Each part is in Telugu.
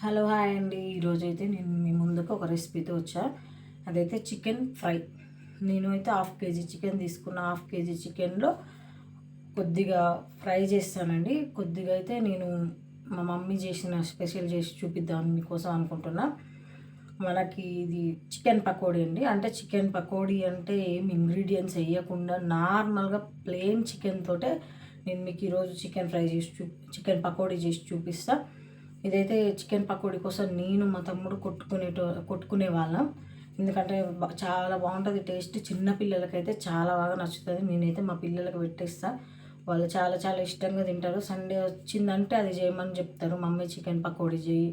హలో హాయ్ అండి. ఈరోజు అయితే నేను మీ ముందుకు ఒక రెసిపీతో వచ్చా. అదైతే చికెన్ ఫ్రై. నేను అయితే హాఫ్ కేజీ చికెన్ తీసుకున్న. హాఫ్ కేజీ చికెన్లో కొద్దిగా ఫ్రై చేస్తానండి. కొద్దిగా అయితే నేను మా మమ్మీ చేసిన స్పెషల్ చేసి చూపిద్దాం మీకోసం అనుకుంటున్నా. మనకి ఇది చికెన్ పకోడీ అండి. అంటే చికెన్ పకోడీ అంటే ఏం ఇంగ్రీడియంట్స్ వేయకుండా నార్మల్గా ప్లెయిన్ చికెన్ తోటే నేను మీకు ఈరోజు చికెన్ ఫ్రై చేసి చూ చికెన్ పకోడీ చేసి చూపిస్తాను ఇదైతే చికెన్ పకోడీ కోసం నేను మా తమ్ముడు కొట్టుకునేటో కొట్టుకునే వాళ్ళం ఎందుకంటే చాలా బాగుంటుంది టేస్ట్. చిన్న పిల్లలకైతే చాలా బాగా నచ్చుతుంది. నేనైతే మా పిల్లలకు పెట్టేస్తా. వాళ్ళు చాలా చాలా ఇష్టంగా తింటారు. సండే వచ్చిందంటే అది చేయమని చెప్తారు. మమ్మీ చికెన్ పకోడీ చేయి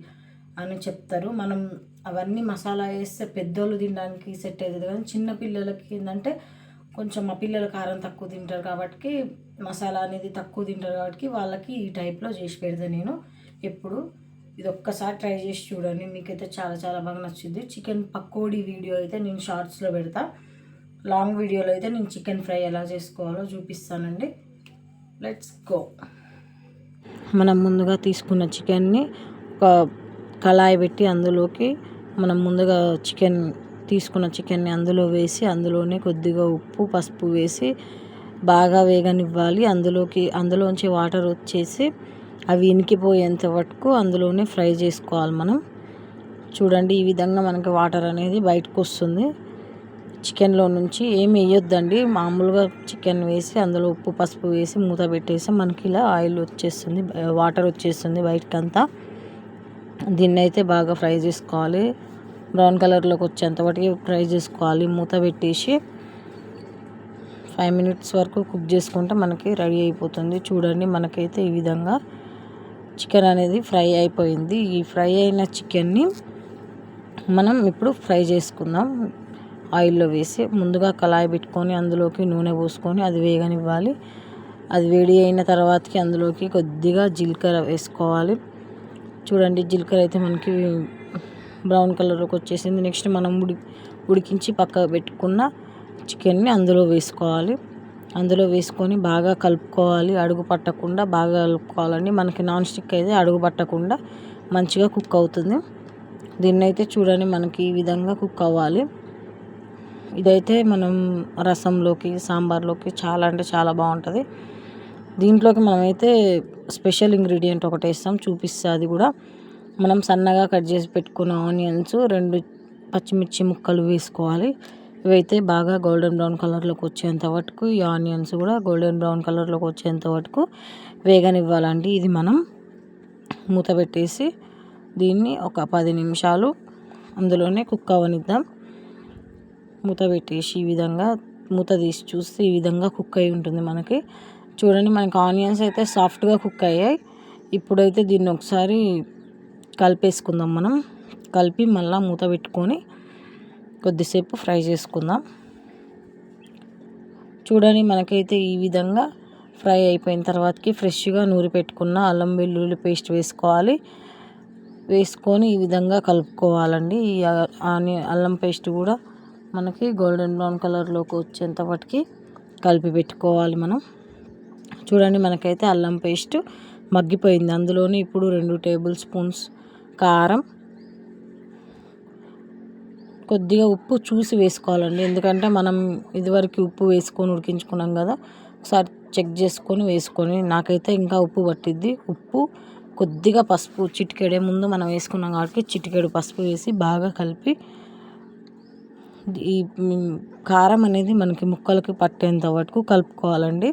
అని చెప్తారు. మనం అవన్నీ మసాలా వేస్తే పెద్దోళ్ళు తినడానికి సెట్ అవుతుంది కానీ చిన్న పిల్లలకి ఏంటంటే కొంచెం మా పిల్లలు కారం తక్కువ తింటారు కాబట్టి మసాలా అనేది తక్కువ తింటారు కాబట్టి వాళ్ళకి ఈ టైప్లో చేసి పెడతాను నేను ఎప్పుడు. ఇది ఒక్కసారి ట్రై చేసి చూడండి. మీకైతే చాలా చాలా బాగా నచ్చింది. చికెన్ పకోడీ వీడియో అయితే నేను షార్ట్స్లో పెడతా. లాంగ్ వీడియోలో అయితే నేను చికెన్ ఫ్రై ఎలా చేసుకోవాలో చూపిస్తానండి. Let's go. మనం ముందుగా తీసుకున్న చికెన్ని ఒక కళాయి పెట్టి అందులోకి మనం ముందుగా చికెన్ తీసుకున్న చికెన్ని అందులో వేసి అందులోనే కొద్దిగా ఉప్పు పసుపు వేసి బాగా వేగనివ్వాలి. అందులోకి అందులోంచి వాటర్ వచ్చేసి అవి ఇనికిపోయేంత వరకు అందులోనే ఫ్రై చేసుకోవాలి మనం. చూడండి ఈ విధంగా మనకి వాటర్ అనేది బయటకు వస్తుంది. చికెన్లో నుంచి ఏమి వేయొద్దండి. మామూలుగా చికెన్ వేసి అందులో ఉప్పు పసుపు వేసి మూత పెట్టేసి మనకి ఇలా ఆయిల్ వచ్చేస్తుంది వాటర్ వచ్చేస్తుంది బయటకంతా. దీన్ని అయితే బాగా ఫ్రై చేసుకోవాలి. బ్రౌన్ కలర్లోకి వచ్చేంత వరకు ఫ్రై చేసుకోవాలి. మూత పెట్టేసి ఫైవ్ మినిట్స్ వరకు కుక్ చేసుకుంటే మనకి రెడీ అయిపోతుంది. చూడండి మనకైతే ఈ విధంగా చికెన్ అనేది ఫ్రై అయిపోయింది. ఈ ఫ్రై అయిన చికెన్ని మనం ఇప్పుడు ఫ్రై చేసుకుందాం. ఆయిల్లో వేసి ముందుగా కళాయి పెట్టుకొని అందులోకి నూనె పోసుకొని అది వేగనివ్వాలి. అది వేడి అయిన తర్వాతకి అందులోకి కొద్దిగా జీలకర్ర వేసుకోవాలి. చూడండి జీలకర్ర అయితే మనకి బ్రౌన్ కలర్లోకి వచ్చేసింది. నెక్స్ట్ మనం ఉడి ఉడికించి పక్కకు పెట్టుకున్న చికెన్ని అందులో వేసుకోవాలి. అందులో వేసుకొని బాగా కలుపుకోవాలి. అడుగు పట్టకుండా బాగా కలుపుకోవాలండి. మనకి నాన్ స్టిక్ అయితే అడుగు పట్టకుండా మంచిగా కుక్ అవుతుంది. దీన్ని అయితే చూడండి మనకి ఈ విధంగా కుక్ అవ్వాలి. ఇదైతే మనం రసంలోకి సాంబార్లోకి చాలా అంటే చాలా బాగుంటుంది. దీంట్లోకి మనమైతే స్పెషల్ ఇంగ్రీడియంట్ ఒకటి వేస్తాం. చూపిస్తా అది కూడా. మనం సన్నగా కట్ చేసి పెట్టుకున్న ఆనియన్స్ రెండు పచ్చిమిర్చి ముక్కలు వేసుకోవాలి. ఇవైతే బాగా గోల్డెన్ బ్రౌన్ కలర్లోకి వచ్చేంత వరకు ఈ ఆనియన్స్ కూడా గోల్డెన్ బ్రౌన్ కలర్లోకి వచ్చేంత వరకు వేగనివ్వాలండి. ఇది మనం మూత పెట్టేసి దీన్ని ఒక పది నిమిషాలు అందులోనే కుక్ అవ్వనిద్దాం మూత పెట్టేసి ఈ విధంగా మూత తీసి చూస్తే ఈ విధంగా కుక్ అయి ఉంటుంది మనకి. చూడండి మనకి ఆనియన్స్ అయితే సాఫ్ట్గా కుక్ అయ్యాయి. ఇప్పుడైతే దీన్ని ఒకసారి కలిపేసుకుందాం మనం. కలిపి మళ్ళీ మూత పెట్టుకొని కొద్దిసేపు ఫ్రై చేసుకుందాం. చూడండి మనకైతే ఈ విధంగా ఫ్రై అయిపోయిన తర్వాతకి ఫ్రెష్గా నూరి పెట్టుకున్న అల్లం వెల్లుల్లి పేస్ట్ వేసుకోవాలి. వేసుకొని ఈ విధంగా కలుపుకోవాలండి. ఈ ఆని అల్లం పేస్ట్ కూడా మనకి గోల్డెన్ బ్రౌన్ కలర్లోకి వచ్చేంత వాటికి కలిపి పెట్టుకోవాలి మనం. చూడండి మనకైతే అల్లం పేస్ట్ మగ్గిపోయింది. అందులోని ఇప్పుడు రెండు టేబుల్ స్పూన్స్ కారం కొద్దిగా ఉప్పు చూసి వేసుకోవాలండి. ఎందుకంటే మనం ఇదివరకు ఉప్పు వేసుకొని ఉడికించుకున్నాం కదా ఒకసారి చెక్ చేసుకొని వేసుకొని నాకైతే ఇంకా ఉప్పు పట్టిద్ది. ఉప్పు కొద్దిగా పసుపు చిటికెడే ముందు మనం వేసుకున్నాం కాబట్టి చిటికెడు పసుపు వేసి బాగా కలిపి ఈ కారం అనేది మనకి ముక్కలకి పట్టేంత వరకు కలుపుకోవాలండి.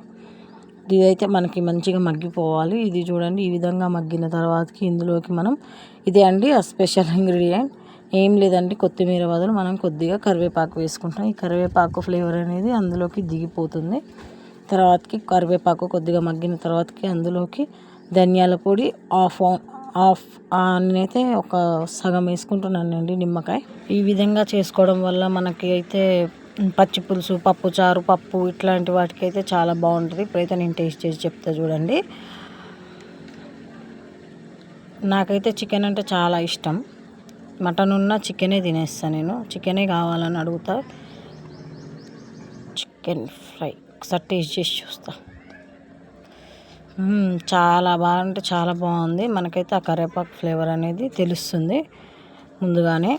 ఇదైతే మనకి మంచిగా మగ్గిపోవాలి. ఇది చూడండి ఈ విధంగా మగ్గిన తర్వాతకి ఇందులోకి మనం ఇదే అండి ఆ స్పెషల్ ఇంగ్రీడియంట్. ఏం లేదండి కొత్తిమీర బదులు మనం కొద్దిగా కరివేపాకు వేసుకుంటాం. ఈ కరివేపాకు ఫ్లేవర్ అనేది అందులోకి దిగిపోతుంది. తర్వాతకి కరివేపాకు కొద్దిగా మగ్గిన తర్వాతకి అందులోకి ధనియాల పొడి హాఫ్ హాఫ్ నేనైతే ఒక సగం వేసుకుంటున్నానండి నిమ్మకాయ. ఈ విధంగా చేసుకోవడం వల్ల మనకి అయితే పచ్చి పులుసు పప్పు చారు పప్పు ఇట్లాంటి వాటికి అయితే చాలా బాగుంటుంది. ఇప్పుడైతే నేను టేస్ట్ చేసి చెప్తా చూడండి. నాకైతే చికెన్ అంటే చాలా ఇష్టం. మటన్ ఉన్న చికెనే తినేస్తాను నేను. చికెనే కావాలని అడుగుతా. Chicken fry. ఒకసారి టేస్ట్ చేసి చూస్తా. చాలా బాగా అంటే చాలా బాగుంది. మనకైతే ఆ కరివేపాకు ఫ్లేవర్ అనేది తెలుస్తుంది ముందుగానే.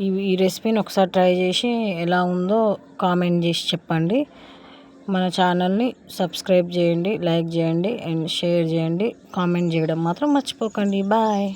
ఈ ఈ రెసిపీని ఒకసారి ట్రై చేసి ఎలా ఉందో కామెంట్ చేసి చెప్పండి. మన ఛానల్ని సబ్స్క్రైబ్ చేయండి లైక్ చేయండి అండ్ షేర్ చేయండి. కామెంట్ చేయడం మాత్రం మర్చిపోకండి. బాయ్.